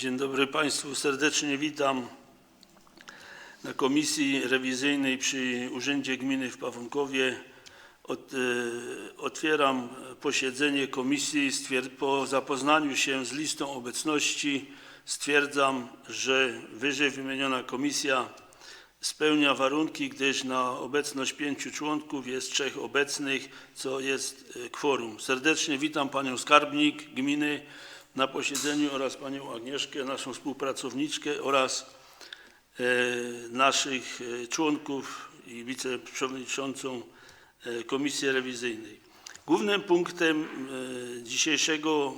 Dzień dobry Państwu, serdecznie witam na Komisji Rewizyjnej przy Urzędzie Gminy w Pawłonkowie. Ot, e, otwieram posiedzenie komisji. Po zapoznaniu się z listą obecności stwierdzam, że wyżej wymieniona komisja spełnia warunki, gdyż na obecność pięciu członków jest trzech obecnych, co jest e, kworum. Serdecznie witam Panią Skarbnik Gminy na posiedzeniu oraz Panią Agnieszkę, naszą współpracowniczkę oraz e, naszych e, członków i wiceprzewodniczącą e, Komisji Rewizyjnej. Głównym punktem e, dzisiejszego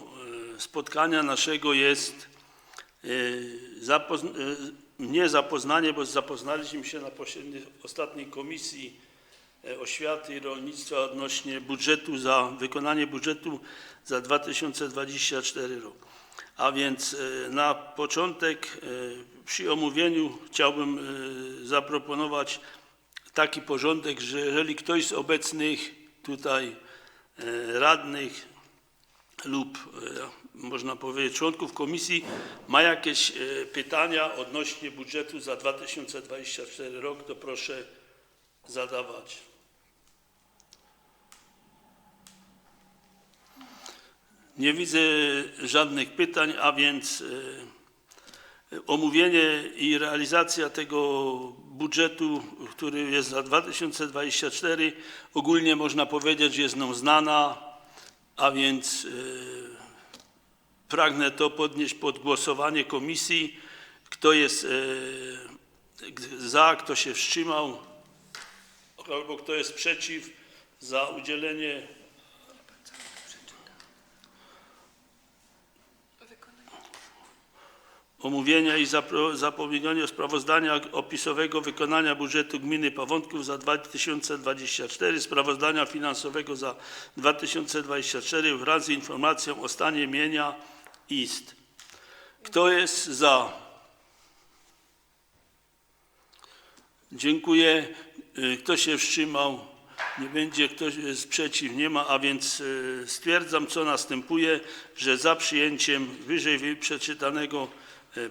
spotkania naszego jest zapozn- e, nie zapoznanie, bo zapoznaliśmy się na ostatniej Komisji Oświaty i Rolnictwa odnośnie budżetu za wykonanie budżetu za 2024 rok. A więc e, na początek e, przy omówieniu chciałbym e, zaproponować taki porządek, że jeżeli ktoś z obecnych tutaj radnych lub można powiedzieć członków komisji ma jakieś pytania odnośnie budżetu za 2024 rok, to proszę zadawać. Nie widzę żadnych pytań, a więc e, omówienie i realizacja tego budżetu, który jest za 2024, ogólnie można powiedzieć, jest nam znana, a więc e, pragnę to podnieść pod głosowanie komisji. Kto jest e, za, kto się wstrzymał, albo kto jest przeciw za udzielenie omówienia i zapowiedzienia sprawozdania opisowego wykonania budżetu gminy Pawątków za 2024, sprawozdania finansowego za 2024 wraz z informacją o stanie mienia IST. Kto jest za? Dziękuję. Y, Kto się wstrzymał? Nie będzie. Ktoś jest przeciw? Nie ma. A więc y, stwierdzam, co następuje, że za przyjęciem wyżej wy- przeczytanego y,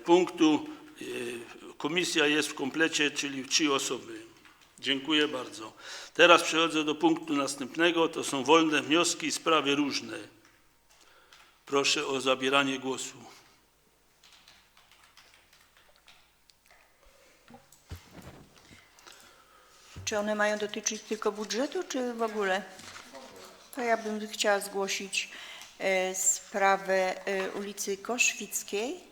punktu y, komisja jest w komplecie, czyli trzy osoby. Dziękuję bardzo. Teraz przechodzę do punktu następnego. To są wolne wnioski i sprawy różne. Proszę o zabieranie głosu. Czy one mają dotyczyć tylko budżetu, czy w ogóle? To ja bym chciała zgłosić e, sprawę e, ulicy Koszwickiej,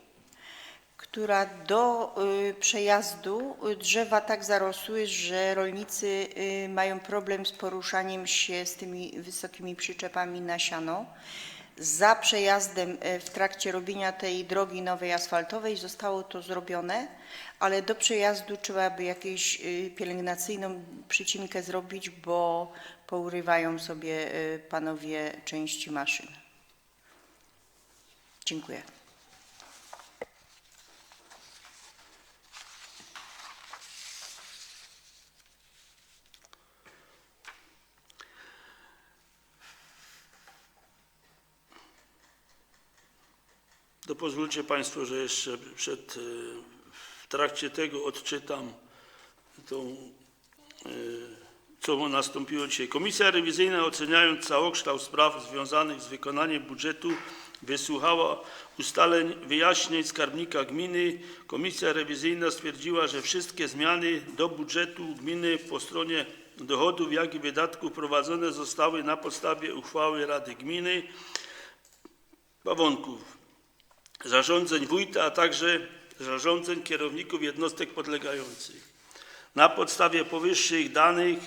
która do e, przejazdu e, drzewa tak zarosły, że rolnicy e, mają problem z poruszaniem się z tymi wysokimi przyczepami na siano. Za przejazdem w trakcie robienia tej drogi nowej asfaltowej zostało to zrobione, ale do przejazdu trzeba by jakąś y, pielęgnacyjną przycinkę zrobić, bo pourywają sobie y, panowie części maszyn. Dziękuję. To pozwólcie Państwo, że jeszcze przed, e, w trakcie tego odczytam tą, e, co nastąpiło dzisiaj. Komisja rewizyjna oceniając całokształt spraw związanych z wykonaniem budżetu wysłuchała ustaleń wyjaśnień skarbnika gminy. Komisja rewizyjna stwierdziła, że wszystkie zmiany do budżetu gminy po stronie dochodów, jak i wydatków prowadzone zostały na podstawie uchwały Rady Gminy Pawonków zarządzeń wójta, a także zarządzeń kierowników jednostek podlegających. Na podstawie powyższych danych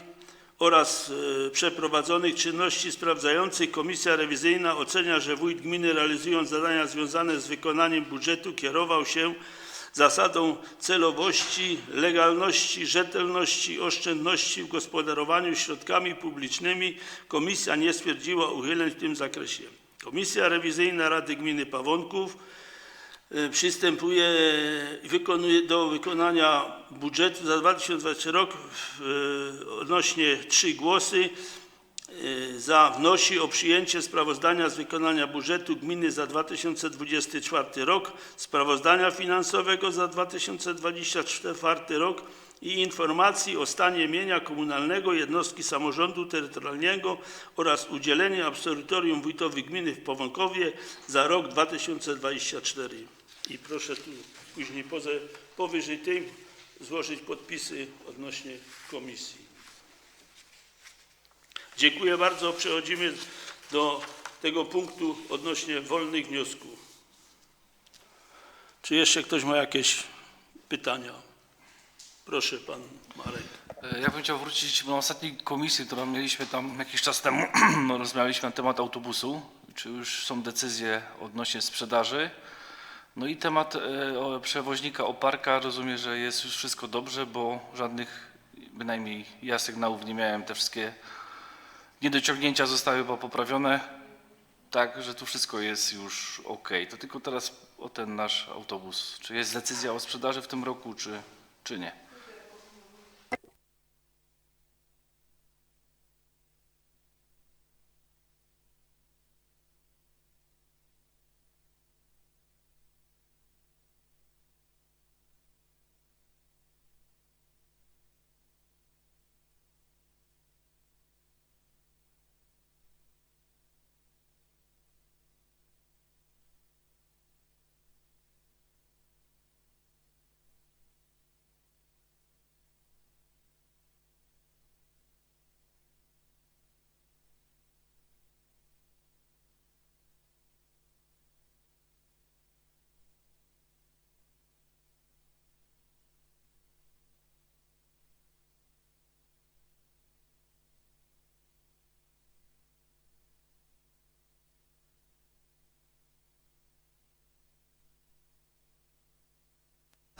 oraz e, przeprowadzonych czynności sprawdzających Komisja Rewizyjna ocenia, że wójt gminy realizując zadania związane z wykonaniem budżetu kierował się zasadą celowości, legalności, rzetelności, oszczędności w gospodarowaniu środkami publicznymi. Komisja nie stwierdziła uchyleń w tym zakresie. Komisja Rewizyjna Rady Gminy Pawonków przystępuje i wykonuje do wykonania budżetu za 2020 rok e, odnośnie trzy głosy. y, za wnosi o przyjęcie sprawozdania z wykonania budżetu gminy za 2024 rok, sprawozdania finansowego za 2024 rok i informacji o stanie mienia komunalnego jednostki samorządu terytorialnego oraz udzielenie absolutorium wójtowi gminy w Powąkowie za rok 2024. I proszę tu później poza, powyżej tym złożyć podpisy odnośnie komisji. Dziękuję bardzo. Przechodzimy do tego punktu odnośnie wolnych wniosków. Czy jeszcze ktoś ma jakieś pytania? Proszę pan Marek. E, Ja bym chciał wrócić na ostatniej komisji, którą mieliśmy tam jakiś czas temu, rozmawialiśmy na temat autobusu, czy już są decyzje odnośnie sprzedaży. No i temat e, przewoźnika Oparka, rozumiem, że jest już wszystko dobrze, bo żadnych, bynajmniej ja sygnałów nie miałem, te wszystkie niedociągnięcia zostały poprawione, tak, że tu wszystko jest już ok. To tylko teraz o ten nasz autobus. Czy jest decyzja o sprzedaży w tym roku, czy, czy nie?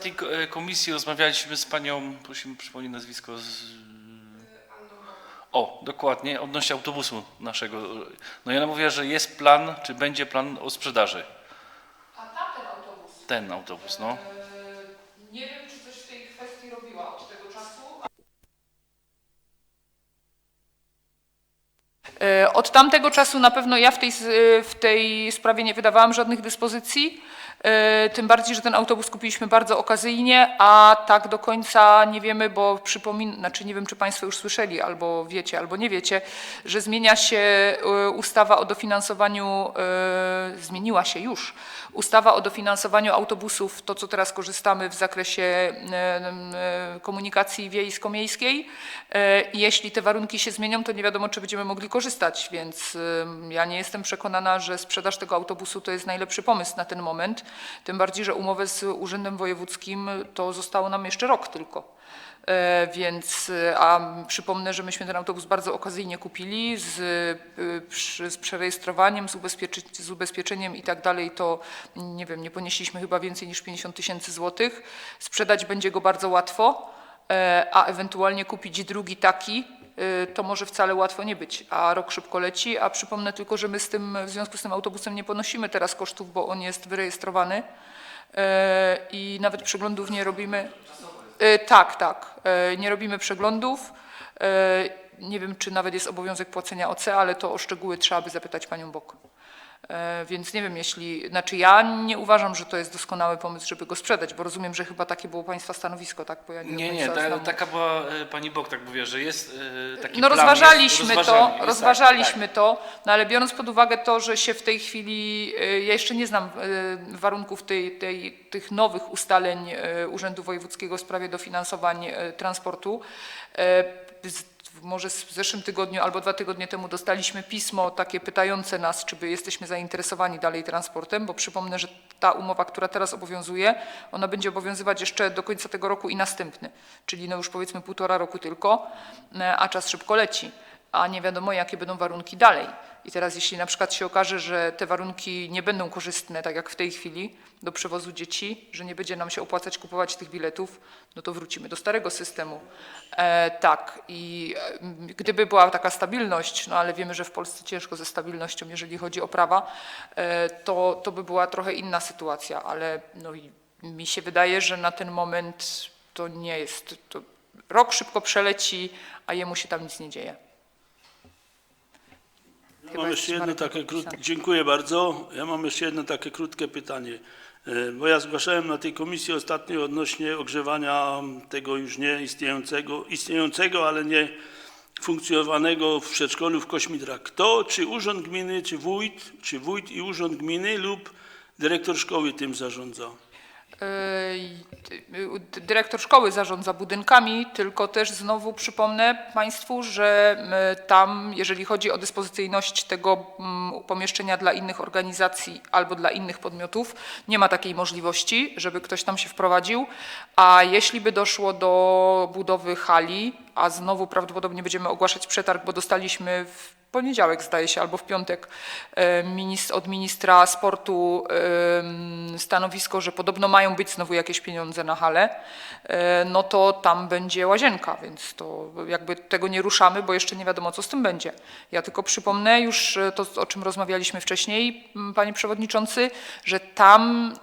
Tej e, komisji rozmawialiśmy z panią, prosimy przypomnieć nazwisko. Z... O, dokładnie, odnośnie autobusu naszego. No i ona mówiła, że jest plan, czy będzie plan o sprzedaży. A tamten autobus. Ten autobus, no. E, Nie wiem, czy coś w tej kwestii robiła od tego czasu. E, Od tamtego czasu na pewno ja w tej, s- w tej sprawie nie wydawałam żadnych dyspozycji. E, Tym bardziej, że ten autobus kupiliśmy bardzo okazyjnie, a tak do końca nie wiemy, bo przypomin, znaczy nie wiem, czy Państwo już słyszeli, albo wiecie, albo nie wiecie, że zmienia się e, ustawa o dofinansowaniu, e, zmieniła się już ustawa o dofinansowaniu autobusów, to co teraz korzystamy w zakresie e, e, komunikacji wiejsko-miejskiej. E, Jeśli te warunki się zmienią, to nie wiadomo, czy będziemy mogli korzystać, więc ja nie jestem przekonana, że sprzedaż tego autobusu to jest najlepszy pomysł na ten moment. Tym bardziej, że umowę z Urzędem Wojewódzkim to zostało nam jeszcze rok tylko. E, Więc, e, a przypomnę, że myśmy ten autobus bardzo okazyjnie kupili z, przy- z przerejestrowaniem, z, z ubezpieczeniem i tak dalej, to nie wiem, nie ponieśliśmy chyba więcej niż 50 tysięcy złotych. Sprzedać będzie go bardzo łatwo, e, a ewentualnie kupić drugi taki, to może wcale łatwo nie być, a rok szybko leci, a przypomnę tylko, że my z tym, w związku z tym autobusem nie ponosimy teraz kosztów, bo on jest wyrejestrowany e, i nawet przeglądów nie robimy. E, Tak, tak. Nie robimy przeglądów. Nie wiem, czy nawet jest obowiązek płacenia OC, ale to o szczegóły trzeba by zapytać panią Bok. E, Więc nie wiem, jeśli, znaczy ja nie uważam, że to jest doskonały pomysł, żeby go sprzedać, bo rozumiem, że chyba takie było państwa stanowisko, tak? Bo ja nie, Nie, nie, ta, taka była e, pani Bok, tak mówiła, że jest e, taki No plan. rozważaliśmy jest, to, jest, rozważaliśmy tak, to, no ale biorąc pod uwagę to, że się w tej chwili, ja jeszcze nie znam warunków tej, tej, tych nowych ustaleń Urzędu Wojewódzkiego w sprawie dofinansowań transportu. Może w zeszłym tygodniu albo dwa tygodnie temu dostaliśmy pismo takie pytające nas, czy by jesteśmy zainteresowani dalej transportem, bo przypomnę, że ta umowa, która teraz obowiązuje, ona będzie obowiązywać jeszcze do końca tego roku i następny, czyli no już powiedzmy półtora roku tylko, e, a czas szybko leci, a nie wiadomo jakie będą warunki dalej. I teraz jeśli na przykład się okaże, że te warunki nie będą korzystne, tak jak w tej chwili, do przewozu dzieci, że nie będzie nam się opłacać kupować tych biletów, no to wrócimy do starego systemu. E, tak, i e, gdyby była taka stabilność, no ale wiemy, że w Polsce ciężko ze stabilnością, jeżeli chodzi o prawa, e, to, to by była trochę inna sytuacja, ale no i mi się wydaje, że na ten moment to nie jest, to rok szybko przeleci, a jemu się tam nic nie dzieje. Chyba Mam jeszcze jedno takie krótkie, dziękuję bardzo. Ja mam jeszcze jedno takie krótkie pytanie. E, Bo ja zgłaszałem na tej komisji ostatnio odnośnie ogrzewania tego już nie istniejącego, istniejącego, ale nie funkcjonowanego w przedszkolu w Kośmidrach. Kto, czy urząd gminy, czy wójt, czy wójt i urząd gminy lub dyrektor szkoły tym zarządza? Yy, Dyrektor szkoły zarządza budynkami, tylko też znowu przypomnę Państwu, że y, tam, jeżeli chodzi o dyspozycyjność tego mm, pomieszczenia dla innych organizacji albo dla innych podmiotów, nie ma takiej możliwości, żeby ktoś tam się wprowadził. A jeśli by doszło do budowy hali, a znowu prawdopodobnie będziemy ogłaszać przetarg, bo dostaliśmy w poniedziałek zdaje się, albo w piątek e, od ministra sportu em, stanowisko, że podobno mają być znowu jakieś pieniądze na halę, e, no to tam będzie łazienka, więc to jakby tego nie ruszamy, bo jeszcze nie wiadomo, co z tym będzie. Ja tylko przypomnę już e, to, o czym rozmawialiśmy wcześniej, panie przewodniczący, że tam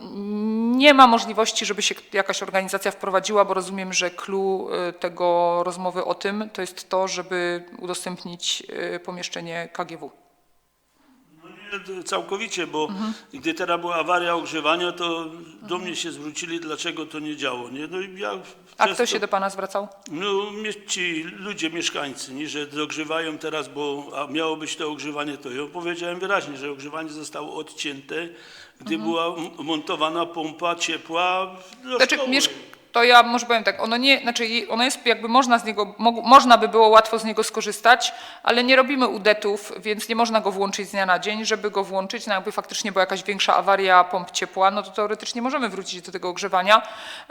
nie ma możliwości, żeby się jakaś organizacja wprowadziła, bo rozumiem, że clue e, tego rozmowy o tym to jest to, żeby udostępnić e, pomieszczenie KGW. Nie, Całkowicie, bo gdy teraz była awaria ogrzewania, to do mnie się zwrócili, dlaczego to nie działo. Nie? No i ja A przez kto to- się do pana zwracał? No, ci ludzie, mieszkańcy, nie, że dogrzewają teraz, bo miało być to ogrzewanie, to ja powiedziałem wyraźnie, że ogrzewanie zostało odcięte, gdy Mhm. była montowana pompa ciepła do Znaczy, szkoły. To ja może powiem tak, ono nie, znaczy ono jest jakby można z niego, mo- można by było łatwo z niego skorzystać, ale nie robimy udetów, więc nie można go włączyć z dnia na dzień, żeby go włączyć, no jakby faktycznie była jakaś większa awaria pomp ciepła, no to teoretycznie możemy wrócić do tego ogrzewania,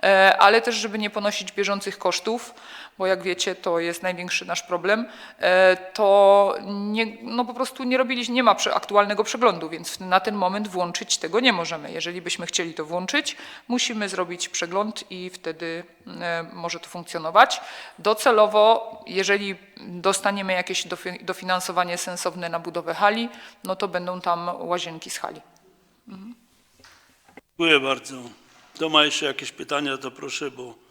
e, ale też żeby nie ponosić bieżących kosztów, bo jak wiecie, to jest największy nasz problem, e, to nie, no po prostu nie robiliśmy, nie ma aktualnego przeglądu, więc na ten moment włączyć tego nie możemy. Jeżeli byśmy chcieli to włączyć, musimy zrobić przegląd i wtedy e, może to funkcjonować. Docelowo, jeżeli dostaniemy jakieś dofi- dofinansowanie sensowne na budowę hali, no to będą tam łazienki z hali. Dziękuję bardzo. Kto ma jeszcze jakieś pytania, to proszę, bo...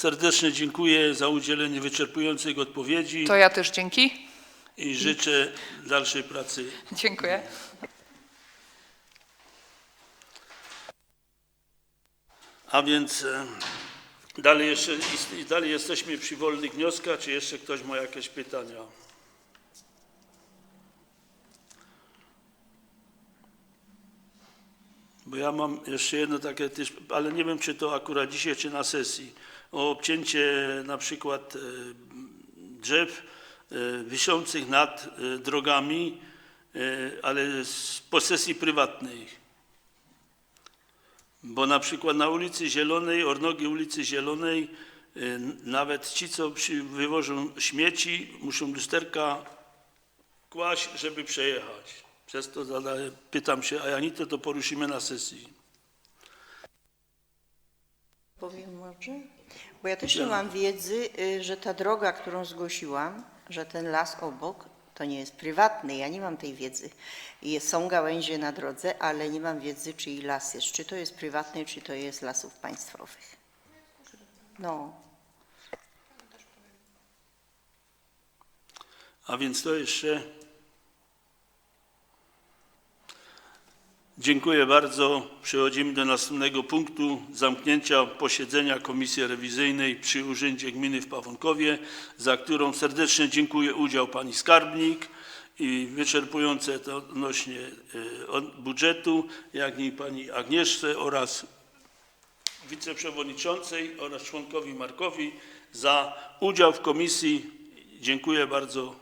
Serdecznie dziękuję za udzielenie wyczerpujących odpowiedzi To ja też dzięki. i życzę dalszej pracy. Dziękuję. A więc e, dalej, jeszcze, ist- dalej jesteśmy przy wolnych wnioskach. Czy jeszcze ktoś ma jakieś pytania? Bo ja mam jeszcze jedno takie też, ale nie wiem, czy to akurat dzisiaj, czy na sesji. O obcięcie na przykład e, drzew e, wiszących nad e, drogami, ale z posesji prywatnej. Bo na przykład na ulicy Zielonej, ornogi ulicy Zielonej, nawet ci, co wywożą śmieci, muszą lusterka kłaść, żeby przejechać. Przez to zadaję, pytam się, a Janito, to poruszymy na sesji. Powiem może? Bo ja też nie mam wiedzy, y, że ta droga, którą zgłosiłam, że ten las obok, to nie jest prywatny. Ja nie mam tej wiedzy. Są gałęzie na drodze, ale nie mam wiedzy, czyj las jest. Czy to jest prywatny, czy to jest lasów państwowych. No. A więc to jeszcze. Dziękuję bardzo. Przechodzimy do następnego punktu zamknięcia posiedzenia Komisji Rewizyjnej przy Urzędzie Gminy w Pawonkowie, za którą serdecznie dziękuję udział Pani Skarbnik i wyczerpujące to odnośnie e, budżetu, jak i Pani Agnieszce oraz wiceprzewodniczącej oraz członkowi Markowi za udział w komisji. Dziękuję bardzo.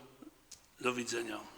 Do widzenia.